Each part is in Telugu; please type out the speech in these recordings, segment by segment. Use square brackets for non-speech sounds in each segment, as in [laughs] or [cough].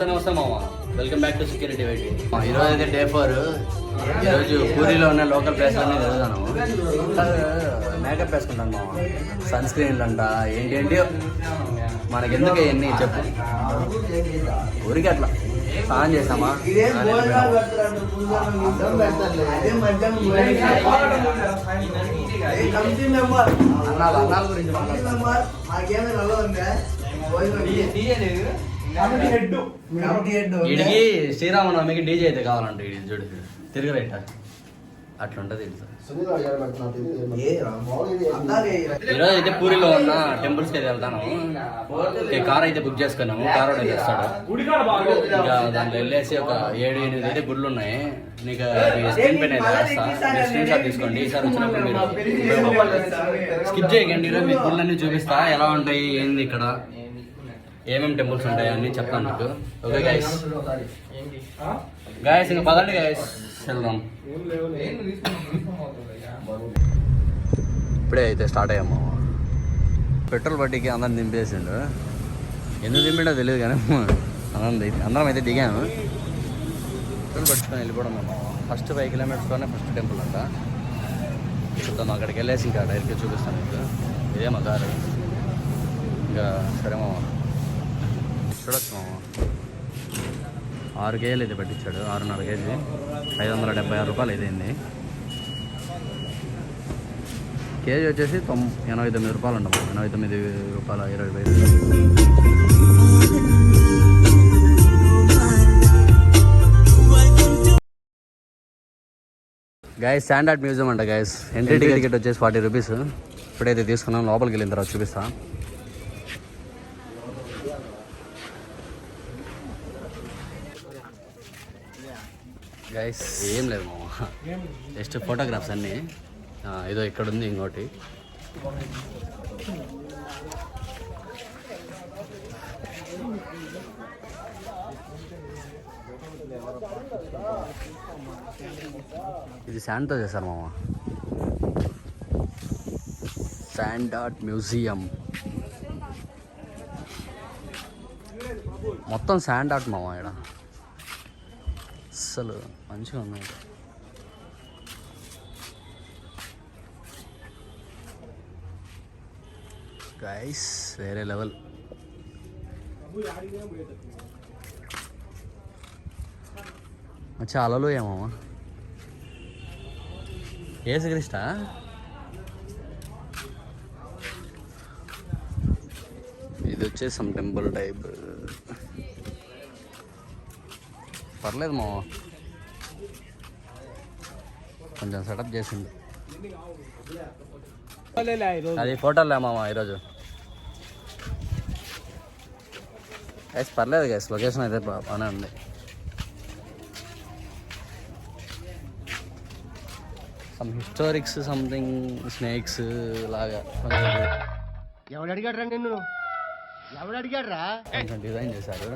నమస్తే మామ. Welcome back to security weight ఈరోజు అయితే డే ఫోర్ ఈరోజు పూరిలో ఉన్న లోకల్ ప్లేస్ అన్ని చదువుతాను మేకప్ వేసుకుంటాను మామ. సన్ స్క్రీన్లు అంట ఏంటి ఏంటి మనకి ఎందుకు ఇవన్నీ చెప్పు. ఊరికి అట్లా. స్నానం చేసామా? అన్నాలు అన్నాల గురించి వీడికి శ్రీరామనవమికి డీజే అయితే కావాలంట వీడి చూడు తిరగలేట అట్లుంటది ఇది. ఈరోజు అయితే పూరిలో ఉన్న టెంపుల్స్కి అయితే వెళ్తాను. కార్ అయితే బుక్ చేసుకున్నాము. కార్ అయితే తెస్తాడు ఇంకా దాంట్లో వెళ్ళేసి ఒక ఏడు ఎనిమిది అయితే గుళ్ళు ఉన్నాయి. నీకు స్క్రీన్ పైన అయితే వేస్తా స్క్రీన్ షాట్ తీసుకోండి. ఈసారి వచ్చినప్పుడు మీరు స్కిప్ చేయకండి. ఈరోజు మీకు గుళ్ళన్నీ చూపిస్తా. ఎలా ఉంటాయి? ఏంది ఇక్కడ? ఏమేమి టెంపుల్స్ ఉంటాయి అన్ని చెప్తాను మీకు. ఓకే గైస్ గాయస్ ఇంకా పదండి గాయస్ వెళ్దాం. ఇప్పుడే అయితే స్టార్ట్ అయ్యాము. పెట్రోల్ బండికి అందరం దింపేసిండు. ఎందుకు దింపిండో తెలియదు కానీ అందరం అందరం అయితే దిగాము. పెట్రోల్ పట్టుకొని వెళ్ళిపోవడం ఫస్ట్ ఫైవ్ కిలోమీటర్స్లోనే ఫస్ట్ టెంపుల్ అంట. చూద్దాం అక్కడికి వెళ్ళేసి ఇంకా డైరెక్ట్గా చూపిస్తాను మీకు. ఇదే మా కారు ఇంకా సరే మామ చూడొచ్చు మామ. ఆరు కేజీలు అయితే పట్టించాడు. ఆరున్నర కేజీ. ఐదు వందల డెబ్బై ఆరు రూపాయలు అయింది. కేజీ వచ్చేసి తొమ్ ఎనభై తొమ్మిది రూపాయలు ఉండవు ఎనభై తొమ్మిది రూపాయల ఇరవై వేలు గైస్ స్టాండ్ ఆర్ట్ మ్యూజియం అంట గైస్ ఎంట్రీ టికెట్ వచ్చేసి ఫార్టీ రూపీస్ ఇప్పుడైతే తీసుకున్నాం. లోపలికి వెళ్ళిన తర్వాత చూపిస్తా. గైస్ ఏం లేదు మామ. జస్ట్ ఫోటోగ్రాఫ్స్ అన్నీ. ఏదో ఇక్కడ ఉంది ఇంకోటి. ఇది శాండ్తో చేశారు మామ. శాండ్ ఆర్ట్ మ్యూజియం మొత్తం శాండ్ ఆర్ట్ మామ ఇక్కడ. అస్సలు మంచిగా ఉన్నాయి. గైస్ వేరే లెవెల్ వచ్చి అలలు ఏమమ్మా ఏసుక్రీస్టా? ఇది వచ్చేసి సమ్ టెంపుల్ టైప్ పర్లేదు మామ కొంచెం సెటప్ చేసింది అది ఫోటోలే మామ ఈరోజు. గైస్ పర్లేదు గైస్ లొకేషన్ అయితే బాగానే ఉంది. సమ్ హిస్టారిక్స్ సంథింగ్ స్నేక్స్ లాగా. ఎవడు అడిగాడ్రా నిన్ను? ఎవడు అడిగాడ్రా? కొంచెం డిజైన్ చేశారు.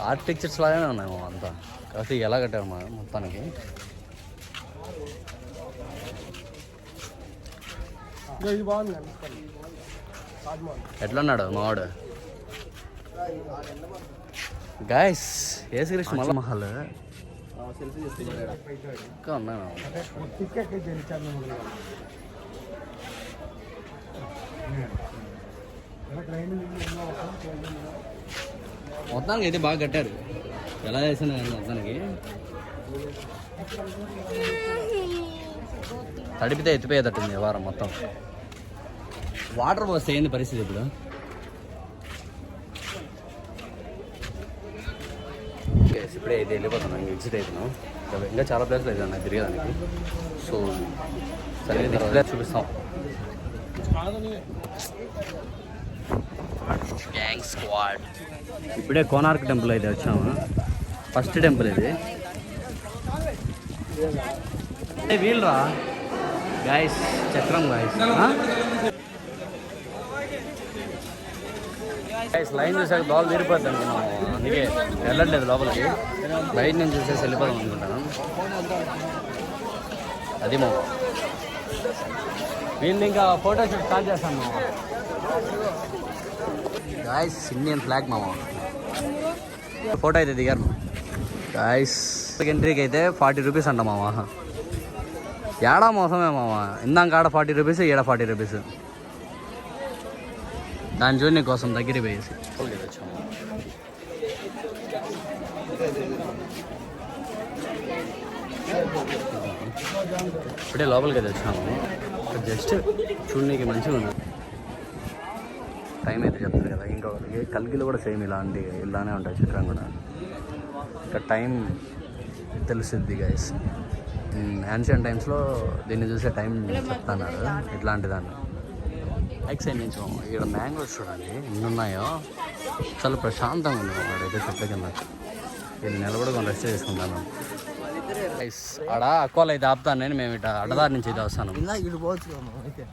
ఆర్ట్ పిక్చర్స్ లాగానే ఉన్నాయి మామ అంతా. కాకపోతే ఎలా కట్టారు మా మొత్తానికి? ఎట్లున్నాడు మావాడు గాయస్ ఏసుకృష్ణ మల్ల మహల్. ఇంకా ఉన్నాను మొత్తానికి అయితే బాగా కట్టారు. ఎలా చేసిన మొత్తానికి. తడిపితే ఎత్తిపోయేటట్టుంది వారం మొత్తం. వాటర్ పోస్తే ఏంది పరిస్థితి ఇప్పుడు? ఇప్పుడే అయితే వెళ్ళిపోతున్నాం ఎగ్జిట్ అవుతున్నాం ఇంకా చాలా ప్లేస్లు అయితే అన్న తిరిగేదానికి. సో సరే చూపిస్తాం. గ్యాంగ్ స్క్వాడ్ ఇప్పుడే కోనార్క్ టెంపుల్ అయితే వచ్చాము. ఫస్ట్ టెంపుల్ ఇది. వీళ్ళరా? గాయస్ చక్రం గాయస్ గైస్ లైన్ చూసాక దోలు తీరిపోద్ది అనుకున్నాము అందుకే వెళ్ళట్లేదు లోపలికి. బయట నుంచి చూసేసి వెళ్ళిపోదాం అనుకుంటాను. అది మా వీళ్ళు ఇంకా ఫోటో షూట్ స్టార్ట్ చేస్తాను. గాయస్ ఇండియన్ ఫ్లాగ్ మామ. ఫోటో అయితే దిగారు. గాయస్ ఎంట్రీకి అయితే ఫార్టీ రూపీస్ అంట మామ. ఏడా మోసమే మామ. ఇందాక ఆడ ఫార్టీ రూపీస్ ఈడ ఫార్టీ రూపీస్ దాని చూడని కోసం దగ్గర పోయేసి. ఇప్పుడే లోపలికి అయితే వచ్చాము. జస్ట్ చూడడానికి మంచిగా ఉంది. టైం అయితే చెప్తారు కదా. ఇంకొకరికి కల్గిలు కూడా సేమ్ ఇలాంటి ఇలానే ఉంటాయి చిత్రం కూడా. ఇక్కడ టైం తెలుస్తుంది గైస్ యాన్షియన్ టైమ్స్లో దీన్ని చూసే టైం చెప్తున్నారు. ఇట్లాంటి దాన్ని ఎక్సైడ్ నుంచి ఇక్కడ మ్యాంగోస్ చూడండి. ఎన్ని ఉన్నాయో. చాలా ప్రశాంతంగా ఉంది వాడైతే చెట్ల కింద. వీళ్ళు నిలబడుకొని రెస్ట్ చేసుకుంటాను గైస్ ఆడ అక్వాలు అయితే ఆపుతాను నేను. మేము ఇట అడ్డదారి నుంచి అయితే వస్తాను. అయితే.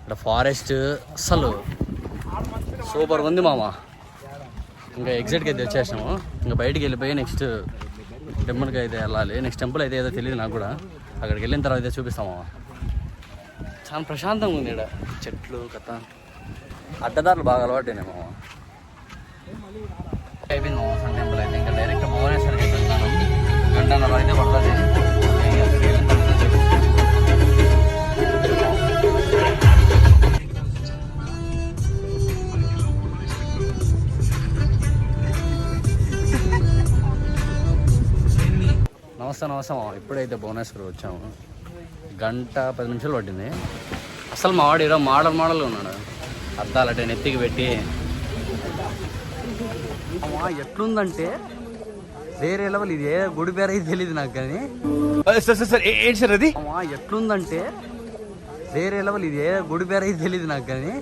ఇక్కడ ఫారెస్ట్ అస్సలు సూపర్ ఉంది మామ. ఇంకా ఎగ్జిట్కి అయితే వచ్చేసాము ఇంకా బయటికి వెళ్ళిపోయి నెక్స్ట్ టెంపుల్కి అయితే వెళ్ళాలి. నెక్స్ట్ టెంపుల్ అయితే ఏదో తెలియదు నాకు కూడా. అక్కడికి వెళ్ళిన తర్వాత అయితే చూపిస్తామా చాలా ప్రశాంతంగా ఉంది ఇక్కడ చెట్లు కథ. అడ్డదారులు బాగా అలవాటైనాయి మామ. అయిపోయింది మామ సన్ టెంపుల్ అయితే. ఇంకా డైరెక్ట్ భువనేశ్వర్కి వెళ్తున్నాను. వెళ్తాను గంటన్నర అయితే పడుతుంది. నమస్తే నమస్తే మామ ఇప్పుడైతే భువనేశ్వర్ వచ్చాము. గంట పది నిమిషాలు పట్టింది. అసలు మా వాడు ఈరోజు మోడల్ మోడల్గా ఉన్నాడు. అద్దాలు అంటే నెత్తికి పెట్టి. ఎట్లుందంటే వేరే లెవెల్ ఇది. ఏ గుడి పేరు అయితే తెలియదు నాకు కానీ. సార్ సార్ సార్ ఏంటి సార్ అది? ఎట్లుందంటే వేరే లెవెల్ ఇది. ఏ గుడి పేరు అయితే తెలియదు నాకు కానీ.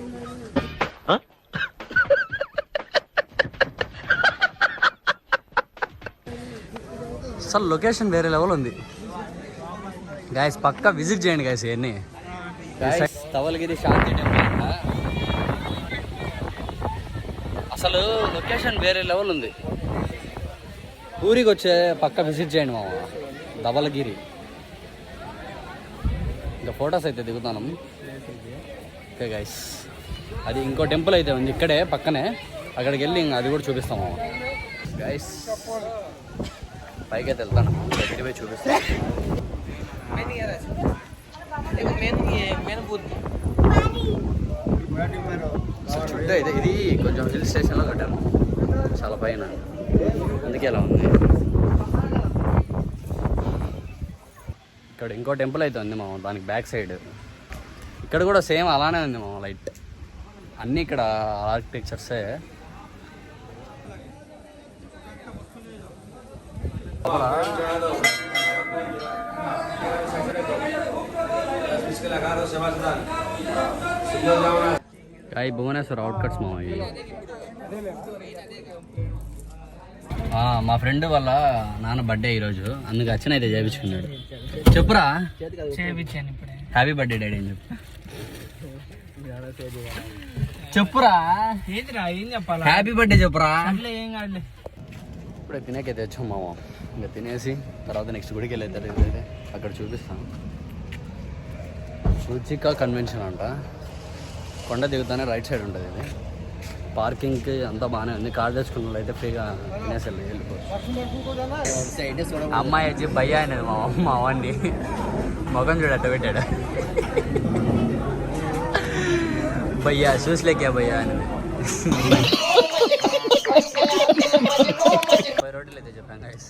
అసలు లొకేషన్ వేరే లెవెల్ ఉంది. గాయస్ పక్కా విజిట్ చేయండి గాయస్ ఇవన్నీ. తవలగిరి శాంతి టెంపుల్ అసలు లొకేషన్ వేరే లెవెల్ ఉంది. ఊరికి వచ్చే పక్క విజిట్ చేయండి మామ. ధవలగిరి ఇంకా ఫొటోస్ అయితే దిగుతాను. ఓకే గైస్ అది ఇంకో టెంపుల్ అయితే ఉంది. ఇక్కడే పక్కనే. అక్కడికి వెళ్ళి ఇంకా అది కూడా చూపిస్తాం మామ. గైస్ పైకి అయితే వెళ్తాను. దగ్గర పోయి చూపిస్తాను చుట్టూ ఇది ఇది కొంచెం హిల్ స్టేషన్లో కట్టాను చాలా పైన. అందుకే ఎలా ఉంది. ఇక్కడ ఇంకో టెంపుల్ అయితే ఉంది మామ దానికి బ్యాక్ సైడ్ ఇక్కడ కూడా సేమ్ అలానే ఉంది మామ లైట్. అన్నీ ఇక్కడ ఆర్కిటెక్చర్సే అవి భువనేశ్వర్ అవుట్కట్స్ ఇవి. ఆ, మా ఫ్రెండ్ వాళ్ళ నాన్న బర్త్డే ఈరోజు. అందుకు అచ్చన అయితే చేయించుకున్నాడు చెప్పురా? హ్యాపీ బర్త్డే డాడీ అని చెప్పు. చెప్పురా? ఏంటిరా ఏం చెప్పాలా? హ్యాపీ బర్త్డే చెప్పురా? ఇప్పుడే తినేకైతే వచ్చాం మామ. ఇంకా తినేసి తర్వాత నెక్స్ట్ గుడికి వెళ్ళేది అక్కడ చూపిస్తాను. రుచిక కన్వెన్షన్ అంట. కొండ దిగుతానే రైట్ సైడ్ ఉంటుంది ఇది. పార్కింగ్కి అంతా బాగానే ఉంది. కార్ తెచ్చుకున్న అయితే ఫ్రీగా తినేసి వెళ్ళి వెళ్ళిపోవచ్చు. అమ్మాయి వచ్చి భయ్యా అనేది మా మా వాడిని మొగం చూడు అట్ట పెట్టాడు. భయ్యా చూసలేకే భయ్యా అనేది [laughs] రోడ్లు అయితే చెప్పాను గైస్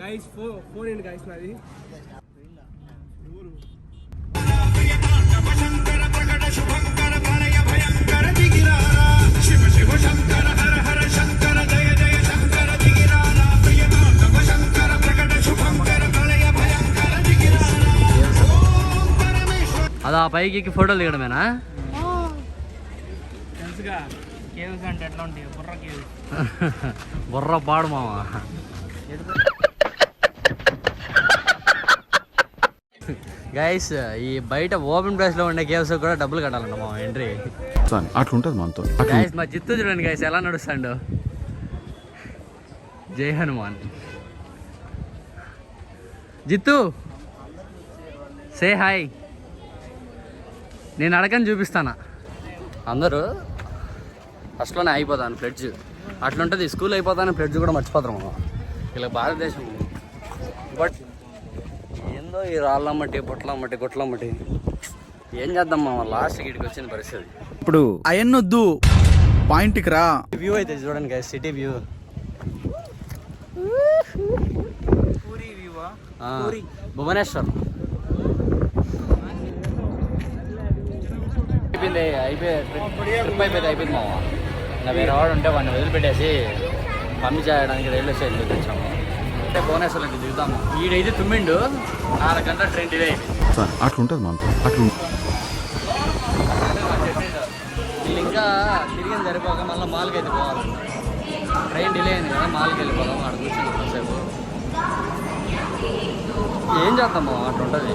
గైస్ ఫోన్ ఫోన్ ఏంటి గైస్ నాది. అది పైకి ఎక్కి ఫోటోలు దిగడమేనా? తెలుసుగా. కేవ్స్ అంటే ఎట్లా ఉంటాయి బుర్ర కేవ్స్ బుర్ర పాడు మామ గైస్ ఈ బయట ఓపెన్ ప్లేస్లో ఉండే కేవ్స్ కూడా డబ్బులు కట్టాలంట మామ ఎంట్రీ అట్లుంటది మనతో. గైస్ మా జిత్తు చూడండి గైస్ ఎలా నడుస్తాడు. జై హనుమాన్. జిత్తు సే హాయ్ నేను అడగని చూపిస్తానా? అందరూ ఫస్ట్లోనే అయిపోతాను ఫ్లెడ్జ్ అట్లుంటుంది స్కూల్ అయిపోతానే ఫ్లెడ్జ్ కూడా మర్చిపోతారు మనం ఇలా భారతదేశం బట్ ఏందో ఈ రాళ్ళమ్మటి పొట్లమ్మటి గుట్లమ్మటి. ఏం చేద్దాం మామ లాస్ట్ ఇక్కడికి వచ్చిన పరిస్థితి. ఇప్పుడు అయన్నొద్దు పాయింట్కి రా. వ్యూ అయితే చూడండి guys, సిటీ వ్యూ పూరి వ్యూవా ఆ, భువనేశ్వర్. అయిపోయింది అయిపోయి ట్రిప్ అయిపోయింది అయిపోయింది మామ. ఇంకా వేరే వాడు ఉంటే వాడిని వదిలిపెట్టేసి పంపించేయడానికి రైల్వే స్టేషన్లో తెచ్చాము అంటే భువనేశ్వర్ అంటే దిగుతాము ఈడైతే తుమ్మిండు. నాలుగు గంటల ట్రైన్ డిలే అయిపోయింది సార్ అట్లుంటది మనతో అట్లు వీళ్ళు ఇంకా తిరిగింది సరిపోక మళ్ళీ మాల్కి అయితే పోవాలి ట్రైన్ డిలే అయింది కదా మాల్కి వెళ్ళిపోదాం అక్కడ కూర్చొని కాసేపు ఏం చేద్దాం మామ అట్లా ఉంటుంది